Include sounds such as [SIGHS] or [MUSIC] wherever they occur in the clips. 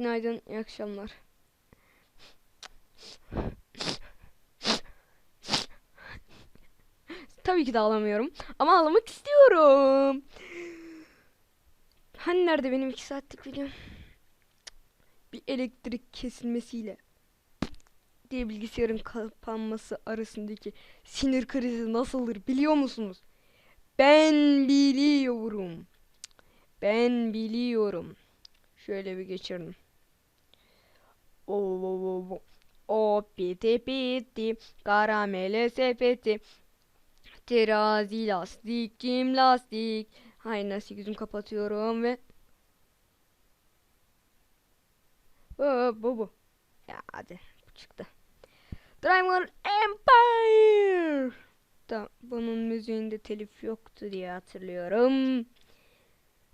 Günaydın, iyi akşamlar. Tabii ki de ağlamıyorum. Ama ağlamak istiyorum. Hani nerede benim iki saatlik videom? Bir elektrik kesilmesiyle diye bilgisayarın kapanması arasındaki sinir krizi nasıldır biliyor musunuz? Ben biliyorum. Ben biliyorum. Şöyle bir geçirelim. O piti piti karamele sepeti. Terazi lastik cim lastik? Hay nasıl gözüm kapatıyorum ve bu bu bu. Ya hadi bu çıktı. Dragon Empire! Da bunun müziğinde telif yoktu diye hatırlıyorum.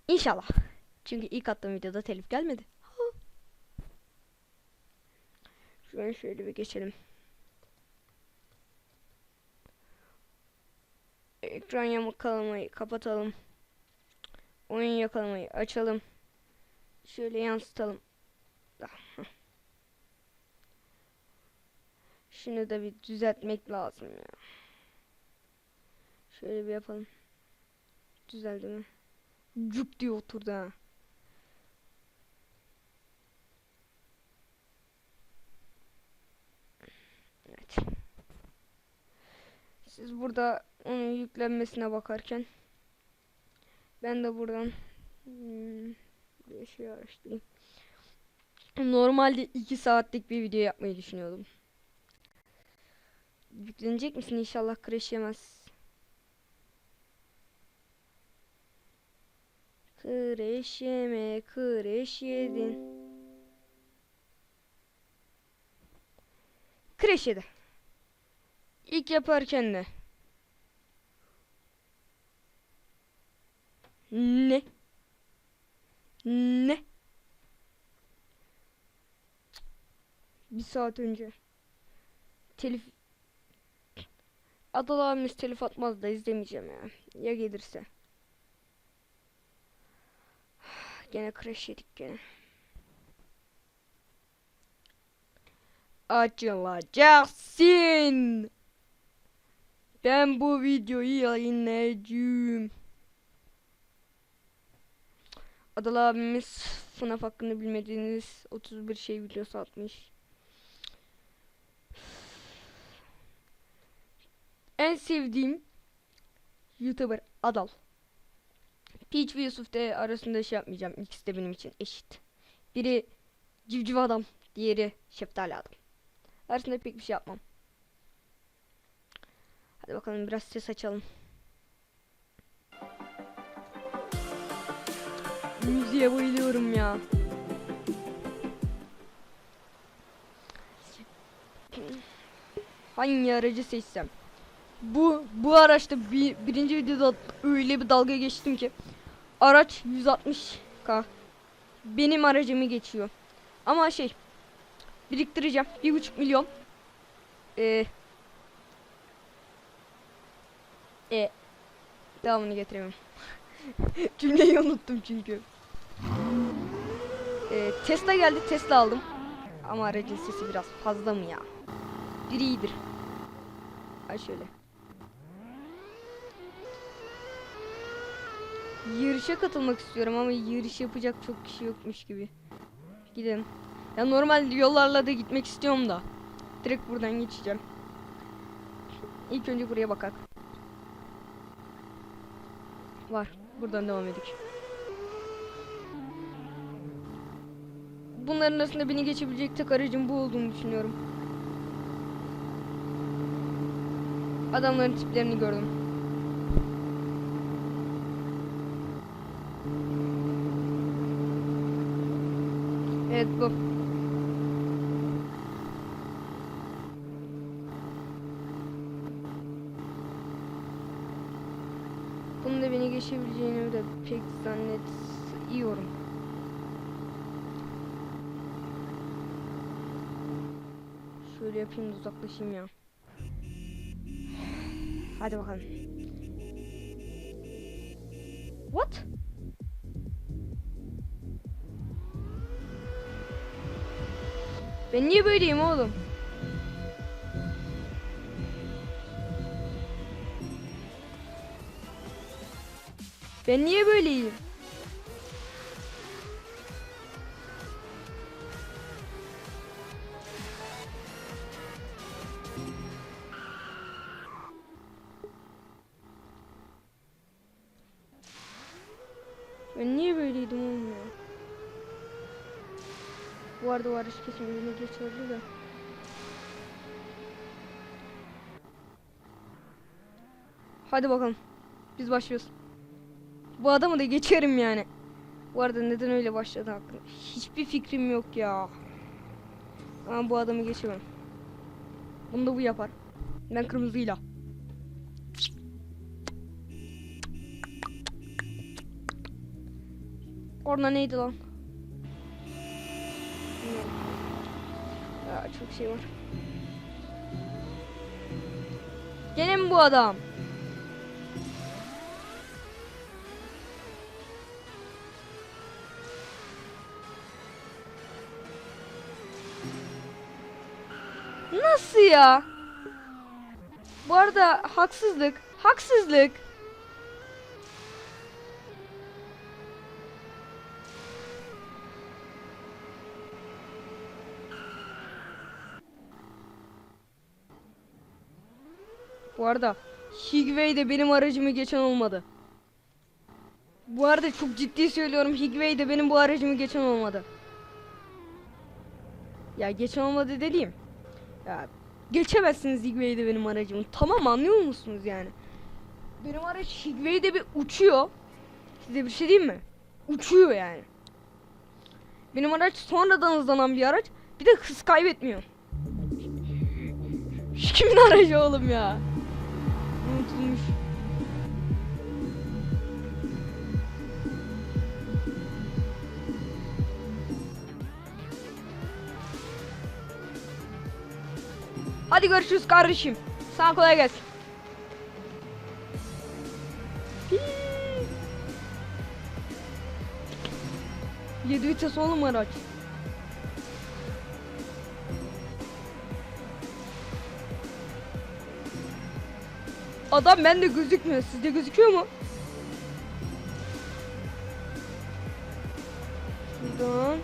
İnşallah. Çünkü ilk attığım videoda telif gelmedi Şuradan şöyle bir geçelim Ekran yakalamayı kapatalım. Oyun yakalamayı açalım. Şöyle yansıtalım. [LAUGHS] Şunu da bir düzeltmek lazım ya. Şöyle bir yapalım. Düzeldi mi? Cuk diye oturdu ha. Evet. Siz burada onun yüklenmesine bakarken ben de buradan hmm, bir şey araştırayım. Normalde 2 saatlik bir video yapmayı düşünüyordum. Yüklenecek misin? İnşallah crash yemez. Crash yeme, crash yedin. Crash yedi. İlk yaparken ne? Ne? Ne? Bir saat önce. Telif Adal abimiz telif atmaz da izlemeyeceğim ya. Ya gelirse. [SIGHS] Gene crash yedik gene. Açılacaksın. Ben bu videoyu yayınlayacağım. Adal abimiz FNAF hakkında bilmediğiniz 31 şey videosu atmış. En sevdiğim YouTuber Adal. Peach ve Yusuf de arasında şey yapmayacağım. İkisi de benim için eşit. Biri civciv adam, diğeri şeftali adam. Arasında pek bir şey yapmam. Hadi bakalım biraz ses açalım. Müziğe bayılıyorum ya. Hangi aracı seçsem? Bu bu araçta bir, birinci videoda öyle bir dalga geçtim ki araç 160k benim aracımı geçiyor. Ama şey biriktireceğim bir buçuk milyon. Ee, e devamını getiremem. [LAUGHS] Cümleyi unuttum çünkü. Ee, Tesla geldi Tesla aldım. Ama aracın sesi biraz fazla mı ya? Bir iyidir. Ay şöyle. Yarışa katılmak istiyorum ama yarış yapacak çok kişi yokmuş gibi. Gidelim. Ya normal yollarla da gitmek istiyorum da. Direkt buradan geçeceğim. İlk önce buraya bakak. Var. Buradan devam edik. Bunların arasında beni geçebilecek tek aracın bu olduğunu düşünüyorum. Adamların tiplerini gördüm. Evet bu. Geçebileceğini de pek zannetmiyorum. Şöyle yapayım da uzaklaşayım ya. Hadi bakalım. What? Ben niye böyleyim oğlum? Ben niye böyleyim? Ben niye böyleydim oğlum ya? Bu arada araç kesin önüne geçerli de. Hadi bakalım. Biz başlıyoruz. Bu adamı da geçerim yani. Bu arada neden öyle başladı hakkında hiçbir fikrim yok ya. Ama bu adamı geçemem. Bunu da bu yapar. Ben kırmızıyla. Orada neydi lan? Ya çok şey var. Gene mi bu adam? Nasıl ya? Bu arada haksızlık. Haksızlık. Bu arada Higway de benim aracımı geçen olmadı. Bu arada çok ciddi söylüyorum Higway de benim bu aracımı geçen olmadı. Ya geçen olmadı dediğim. Ya geçemezsiniz Higway de benim aracımı. Tamam anlıyor musunuz yani? Benim araç Higway de bir uçuyor. Size bir şey diyeyim mi? Uçuyor yani. Benim araç sonradan hızlanan bir araç. Bir de hız kaybetmiyor. Kimin aracı oğlum ya? Hadi görüşürüz kardeşim. Sana kolay gelsin. Yedi vites oğlum araç. Adam bende gözükmüyor. Sizde gözüküyor mu? Şuradan.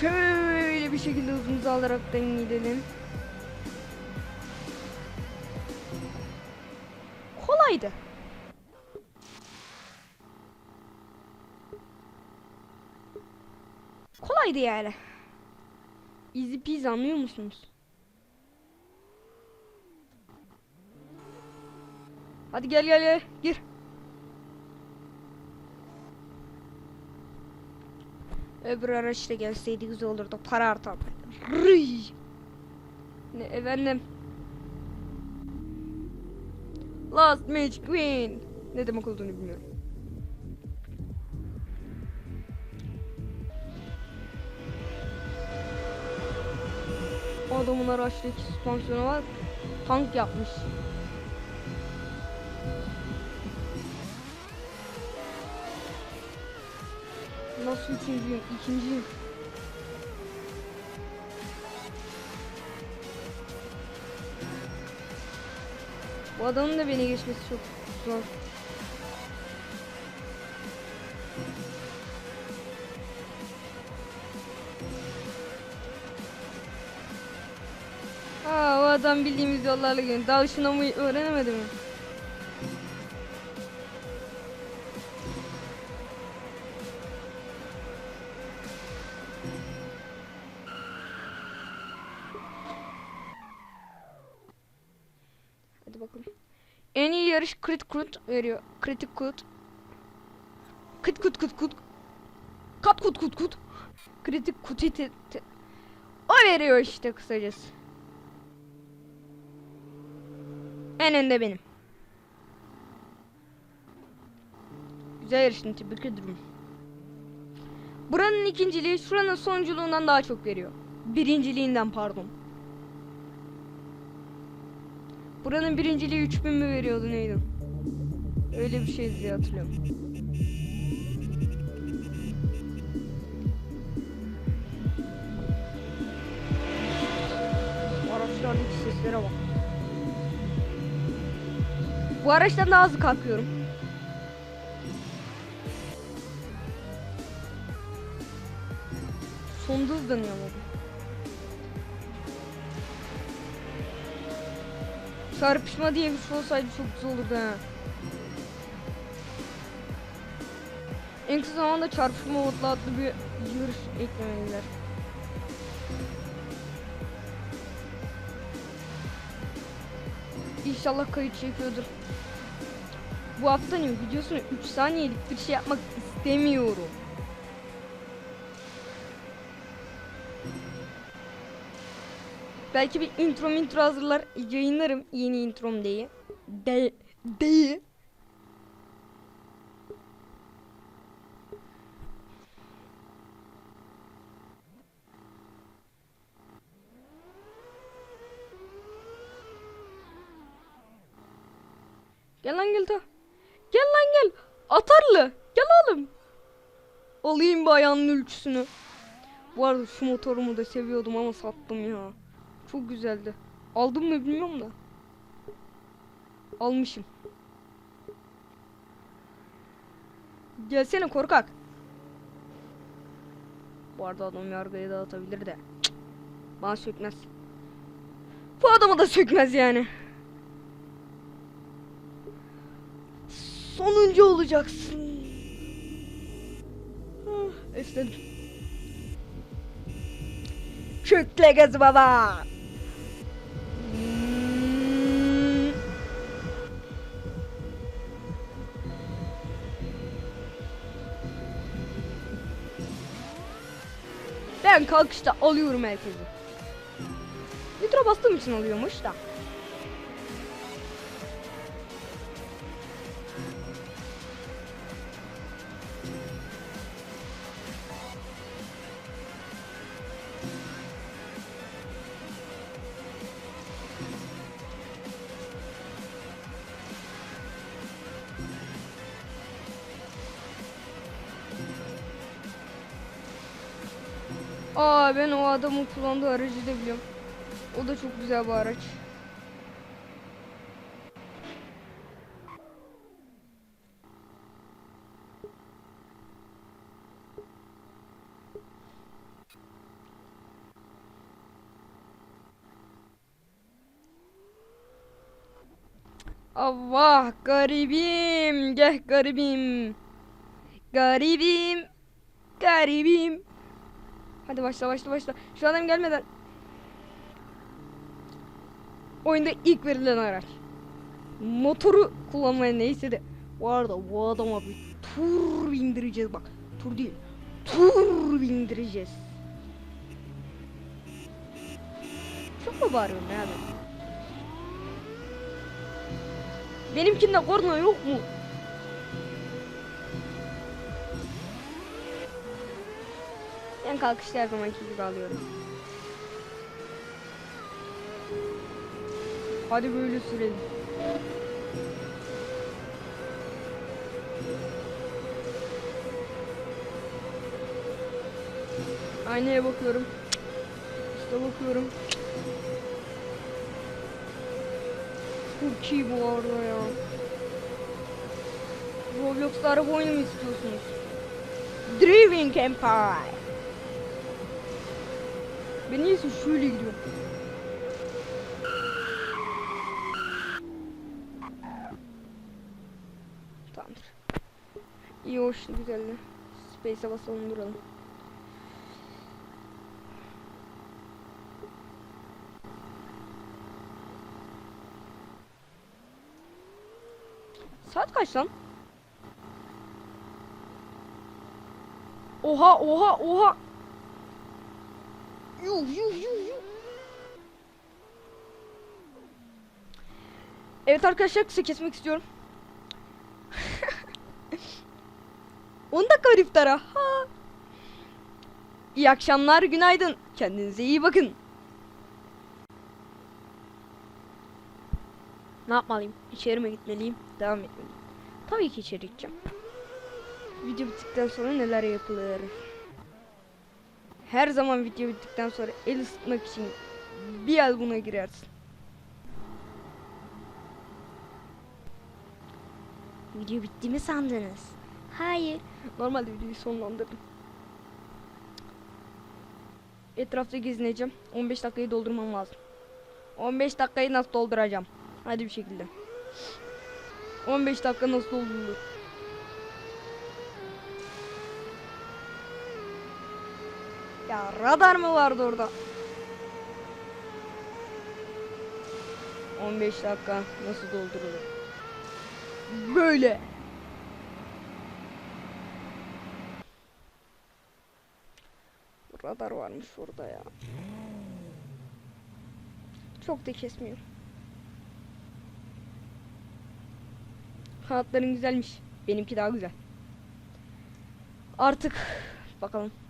Şöyle bir şekilde hızımızı alaraktan gidelim. Kolaydı. Kolaydı yani. Easy peasy anlıyor musunuz? Hadi gel gel gel gir. Öbür araç da gelseydi güzel olurdu. Para artar. Rıy. Ne efendim? Last Match Queen. Ne demek olduğunu bilmiyorum. Adamın araçtaki süspansiyona bak. Tank yapmış. Nasıl üçüncüyüm? İkinciyim. Bu adamın da beni geçmesi çok zor. Aa, o adam bildiğimiz yollarla gidiyor. Daha ışınlamayı öğrenemedi mi? Kut veriyor. Kritik kut. Kıt kut kut kut. Kat kut kut kut. Kritik kutu te- te- O veriyor işte kısacası. En önde benim. Güzel yarıştın tebrik ederim. Buranın ikinciliği şuranın sonunculuğundan daha çok veriyor. Birinciliğinden pardon. Buranın birinciliği 3000 mi veriyordu neydi? Öyle bir şeydi diye hatırlıyorum. araçlara bak. Bu araçtan daha hızlı kalkıyorum. Sonda hızlanıyor ama bu. Çarpışma diye bir şey olsaydı çok güzel olurdu ha. En kısa zamanda çarpışma modlu adlı bir yarış eklemeliler. İnşallah kayıt çekiyordur. Bu haftanın videosunu 3 saniyelik bir şey yapmak istemiyorum. Belki bir intro intro hazırlar yayınlarım yeni introm diye. De diye. Gel lan gel ta. Gel lan gel. Atarlı. Gel oğlum. Alayım bir ayağının ölçüsünü. Bu arada şu motorumu da seviyordum ama sattım ya. Çok güzeldi. Aldım mı bilmiyorum da. Almışım. Gelsene korkak. Bu arada adam yargıya dağıtabilir de. Cık. Bana sökmez. Bu adamı da sökmez yani. Sonuncu olacaksın. Ah, istedim. Çökle gaz baba. Ben kalkışta alıyorum herkesi. Nitro bastığım için alıyormuş da. Aa ben o adamın kullandığı aracı da biliyorum. O da çok güzel bir araç. Allah garibim gel garibim garibim garibim Hadi başla başla başla. Şu adam gelmeden. Oyunda ilk verilen araç. Motoru kullanmaya neyse de. Bu arada bu adama bir tur bindireceğiz bak. Tur değil. Tur bindireceğiz. Çok mu bağırıyorum ya ben? Benimkinde korna yok mu? Ben kalkışta her zamanki gibi alıyorum. Hadi böyle sürelim. Aynaya bakıyorum. İşte bakıyorum. Çok iyi bu arada ya. Roblox'ta araba oyunu mu istiyorsunuz? Driving Empire. Ben niyeyse şöyle gidiyorum. Tamamdır. İyi hoş güzeldi. Space'e basalım duralım. Saat kaç lan? Oha oha oha. Yuh yuh yuh yuh. Evet arkadaşlar kısa kesmek istiyorum. 10 dakika var iftara. Ha. İyi akşamlar, günaydın. Kendinize iyi bakın. Ne yapmalıyım? İçeri mi gitmeliyim? Devam etmeliyim. Tabii ki içeri gideceğim. Video bittikten sonra neler yapılır? her zaman video bittikten sonra el ısıtmak için biraz buna girersin. Video bitti mi sandınız? Hayır. Normalde videoyu sonlandırdım. Etrafta gezineceğim. 15 dakikayı doldurmam lazım. 15 dakikayı nasıl dolduracağım? Hadi bir şekilde. 15 dakika nasıl doldurulur? Ya radar mı vardı orada? 15 dakika nasıl doldurulur? Böyle. Radar varmış orada ya. Çok da kesmiyor. Kanatların güzelmiş. Benimki daha güzel. Artık bakalım.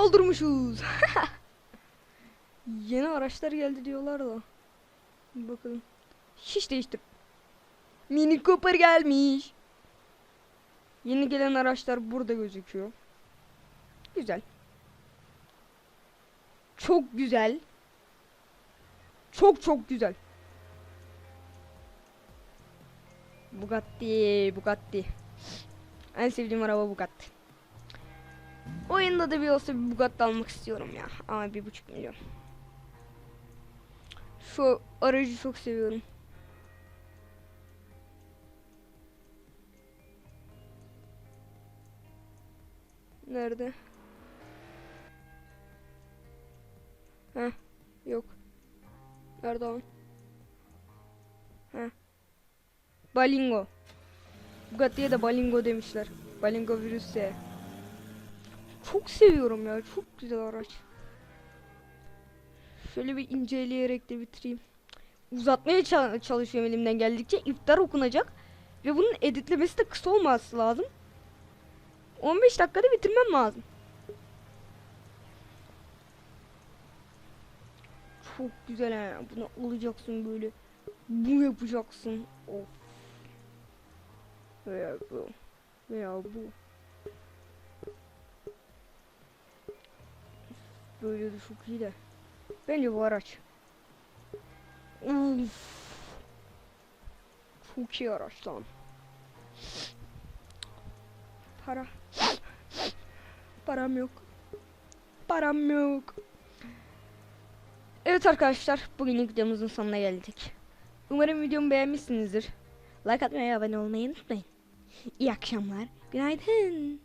Doldurmuşuz. [LAUGHS] Yeni araçlar geldi diyorlar da. Bakalım. Hiç değiştir. Mini Cooper gelmiş. Yeni gelen araçlar burada gözüküyor. Güzel. Çok güzel. Çok çok güzel. Bugatti, Bugatti. En sevdiğim araba Bugatti. Oyunda da bir olsa bir Bugatti almak istiyorum ya. Ama bir buçuk milyon. Şu aracı çok seviyorum. Nerede? Heh, yok. Nerede o? Heh. Balingo. Bugatti'ye de Balingo demişler. Balingo virüs S. Çok seviyorum ya. Çok güzel araç. Şöyle bir inceleyerek de bitireyim. Uzatmaya ça- çalışıyorum elimden geldikçe. İftar okunacak. Ve bunun editlemesi de kısa olması lazım. 15 dakikada bitirmem lazım. Çok güzel ha. Bunu alacaksın böyle. Bu yapacaksın. Of. Veya bu. Veya bu. Böyle çok iyi de. Bence bu araç. Uf. Çok iyi araç lan. Para. Param yok. Param yok. Evet arkadaşlar, bugünlük videomuzun sonuna geldik. Umarım videomu beğenmişsinizdir. Like atmayı, abone olmayı unutmayın. İyi akşamlar, günaydın.